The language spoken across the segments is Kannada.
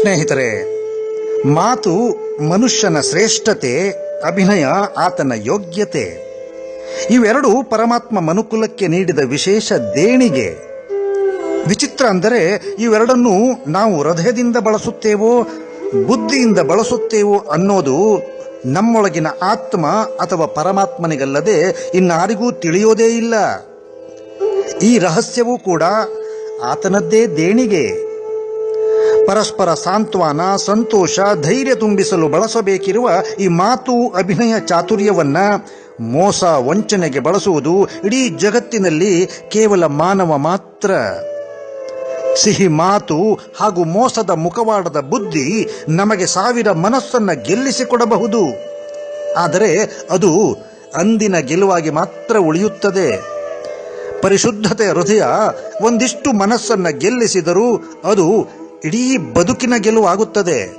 ಸ್ನೇಹಿತರೆ, ಮಾತು ಮನುಷ್ಯನ ಶ್ರೇಷ್ಠತೆ, ಅಭಿನಯ, ಆತನ ಯೋಗ್ಯತೆ. ಇವೆರಡು ಪರಮಾತ್ಮ ಮನುಕುಲಕ್ಕೆ ನೀಡಿದ ವಿಶೇಷ ದೇಣಿಗೆ. ವಿಚಿತ್ರ ಅಂದರೆ, ಇವೆರಡನ್ನು ನಾವು ಹೃದಯದಿಂದ ಬಳಸುತ್ತೇವೋ, ಬುದ್ಧಿಯಿಂದ ಬಳಸುತ್ತೇವೋ ಅನ್ನೋದು ನಮ್ಮೊಳಗಿನ ಆತ್ಮ ಅಥವಾ ಪರಮಾತ್ಮನಿಗಲ್ಲದೆ ಇನ್ನಾರಿಗೂ ತಿಳಿಯೋದೇ ಇಲ್ಲ. ಈ ರಹಸ್ಯವೂ ಕೂಡ ಆತನದ್ದೇ ದೇಣಿಗೆ. ಪರಸ್ಪರ ಸಾಂತ್ವನ, ಸಂತೋಷ, ಧೈರ್ಯ ತುಂಬಿಸಲು ಬಳಸಬೇಕಿರುವ ಈ ಮಾತು ಅಭಿನಯ ಚಾತುರ್ಯವನ್ನ ಮೋಸ ವಂಚನೆಗೆ ಬಳಸುವುದು ಇಡೀ ಜಗತ್ತಿನಲ್ಲಿ ಕೇವಲ ಮಾನವ ಮಾತ್ರ. ಸಿಹಿ ಮಾತು ಹಾಗೂ ಮೋಸದ ಮುಖವಾಡದ ಬುದ್ಧಿ ನಮಗೆ ಸಾವಿರ ಮನಸ್ಸನ್ನು ಗೆಲ್ಲಿಸಿಕೊಡಬಹುದು. ಆದರೆ ಅದು ಅಂದಿನ ಗೆಲುವಾಗಿ ಮಾತ್ರ ಉಳಿಯುತ್ತದೆ. ಪರಿಶುದ್ಧತೆ ಹೃದಯ ಒಂದಿಷ್ಟು ಮನಸ್ಸನ್ನು ಗೆಲ್ಲಿಸಿದರೂ ಅದು ಇಡೀ ಬದುಕಿನ ಗೆಲುವಾಗುತ್ತದೆ.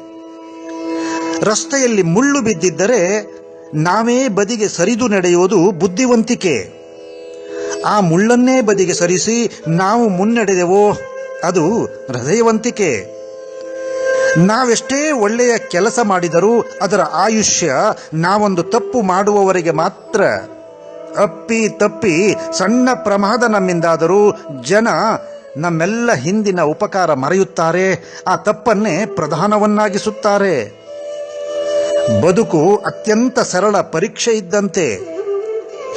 ರಸ್ತೆಯಲ್ಲಿ ಮುಳ್ಳು ಬಿದ್ದಿದ್ದರೆ ನಾವೇ ಬದಿಗೆ ಸರಿದು ನಡೆಯುವುದು ಬುದ್ಧಿವಂತಿಕೆ. ಆ ಮುಳ್ಳನ್ನೇ ಬದಿಗೆ ಸರಿಸಿ ನಾವು ಮುನ್ನಡೆದೆವೋ ಅದು ಹೃದಯವಂತಿಕೆ. ನಾವೆಷ್ಟೇ ಒಳ್ಳೆಯ ಕೆಲಸ ಮಾಡಿದರೂ ಅದರ ಆಯುಷ್ಯ ನಾವೊಂದು ತಪ್ಪು ಮಾಡುವವರೆಗೆ ಮಾತ್ರ. ಅಪ್ಪಿ ತಪ್ಪಿ ಸಣ್ಣ ಪ್ರಮಾದ ನಮ್ಮಿಂದಾದರೂ ಜನ ನಮ್ಮೆಲ್ಲ ಹಿಂದಿನ ಉಪಕಾರ ಮರೆಯುತ್ತಾರೆ, ಆ ತಪ್ಪನ್ನೇ ಪ್ರಧಾನವನ್ನಾಗಿಸುತ್ತಾರೆ. ಬದುಕು ಅತ್ಯಂತ ಸರಳ ಪರೀಕ್ಷೆ ಇದ್ದಂತೆ.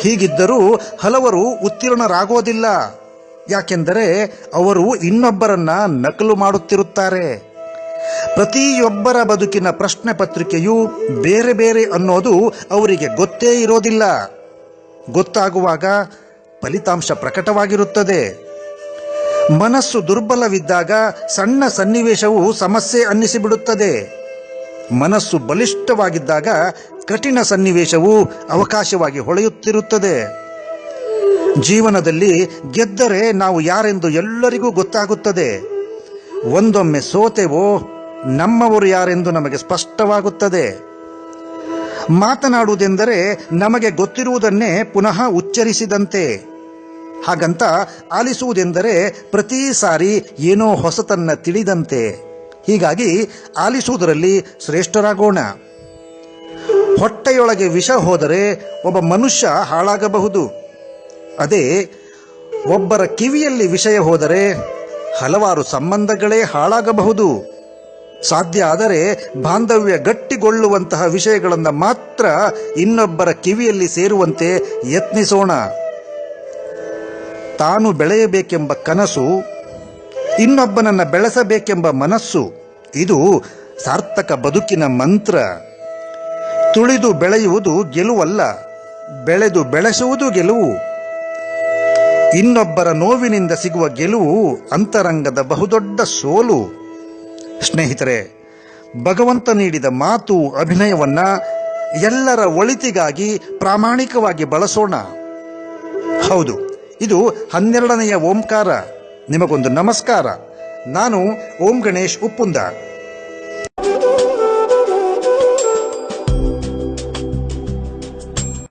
ಹೀಗಿದ್ದರೂ ಹಲವರು ಉತ್ತೀರ್ಣರಾಗೋದಿಲ್ಲ. ಯಾಕೆಂದರೆ ಅವರು ಇನ್ನೊಬ್ಬರನ್ನ ನಕಲು ಮಾಡುತ್ತಿರುತ್ತಾರೆ. ಪ್ರತಿಯೊಬ್ಬರ ಬದುಕಿನ ಪ್ರಶ್ನೆ ಪತ್ರಿಕೆಯು ಬೇರೆ ಬೇರೆ ಅನ್ನೋದು ಅವರಿಗೆ ಗೊತ್ತೇ ಇರೋದಿಲ್ಲ. ಗೊತ್ತಾಗುವಾಗ ಫಲಿತಾಂಶ ಪ್ರಕಟವಾಗಿರುತ್ತದೆ. ಮನಸ್ಸು ದುರ್ಬಲವಿದ್ದಾಗ ಸಣ್ಣ ಸನ್ನಿವೇಶವು ಸಮಸ್ಯೆ ಅನ್ನಿಸಿಬಿಡುತ್ತದೆ. ಮನಸ್ಸು ಬಲಿಷ್ಠವಾಗಿದ್ದಾಗ ಕಠಿಣ ಸನ್ನಿವೇಶವು ಅವಕಾಶವಾಗಿ ಹೊಳೆಯುತ್ತಿರುತ್ತದೆ. ಜೀವನದಲ್ಲಿ ಗೆದ್ದರೆ ನಾವು ಯಾರೆಂದು ಎಲ್ಲರಿಗೂ ಗೊತ್ತಾಗುತ್ತದೆ. ಒಂದೊಮ್ಮೆ ಸೋತೆವೋ, ನಮ್ಮವರು ಯಾರೆಂದು ನಮಗೆ ಸ್ಪಷ್ಟವಾಗುತ್ತದೆ. ಮಾತನಾಡುವುದೆಂದರೆ ನಮಗೆ ಗೊತ್ತಿರುವುದನ್ನೇ ಪುನಃ ಉಚ್ಚರಿಸಿದಂತೆ. ಹಾಗಂತ ಆಲಿಸುವುದೆಂದರೆ ಪ್ರತಿ ಸಾರಿ ಏನೋ ಹೊಸತನ್ನ ತಿಳಿದಂತೆ. ಹೀಗಾಗಿ ಆಲಿಸುವುದರಲ್ಲಿ ಶ್ರೇಷ್ಠರಾಗೋಣ. ಹೊಟ್ಟೆಯೊಳಗೆ ವಿಷ ಹೋದರೆ ಒಬ್ಬ ಮನುಷ್ಯ ಹಾಳಾಗಬಹುದು. ಅದೇ, ಒಬ್ಬರ ಕಿವಿಯಲ್ಲಿ ವಿಷಯ ಹೋದರೆ ಹಲವಾರು ಸಂಬಂಧಗಳೇ ಹಾಳಾಗಬಹುದು. ಸಾಧ್ಯ ಆದರೆ ಬಾಂಧವ್ಯ ಗಟ್ಟಿಗೊಳ್ಳುವಂತಹ ವಿಷಯಗಳನ್ನು ಮಾತ್ರ ಇನ್ನೊಬ್ಬರ ಕಿವಿಯಲ್ಲಿ ಸೇರುವಂತೆ ಯತ್ನಿಸೋಣ. ತಾನು ಬೆಳೆಯಬೇಕೆಂಬ ಕನಸು, ಇನ್ನೊಬ್ಬನನ್ನು ಬೆಳೆಸಬೇಕೆಂಬ ಮನಸ್ಸು, ಇದು ಸಾರ್ಥಕ ಬದುಕಿನ ಮಂತ್ರ. ತುಳಿದು ಬೆಳೆಯುವುದು ಗೆಲುವಲ್ಲ, ಬೆಳೆದು ಬೆಳೆಸುವುದು ಗೆಲುವು. ಇನ್ನೊಬ್ಬರ ನೋವಿನಿಂದ ಸಿಗುವ ಗೆಲುವು ಅಂತರಂಗದ ಬಹುದೊಡ್ಡ ಸೋಲು. ಸ್ನೇಹಿತರೆ, ಭಗವಂತ ನೀಡಿದ ಮಾತು ಅಭಿನಯವನ್ನ ಎಲ್ಲರ ಒಳಿತಿಗಾಗಿ ಪ್ರಾಮಾಣಿಕವಾಗಿ ಬಳಸೋಣ. ಹೌದು ಇದು ಹನ್ನೆರಡನೆಯ ಓಂಕಾರ. ನಿಮಗೊಂದು ನಮಸ್ಕಾರ. ನಾನು ಓಂ ಗಣೇಶ್ ಉಪ್ಪುಂದ.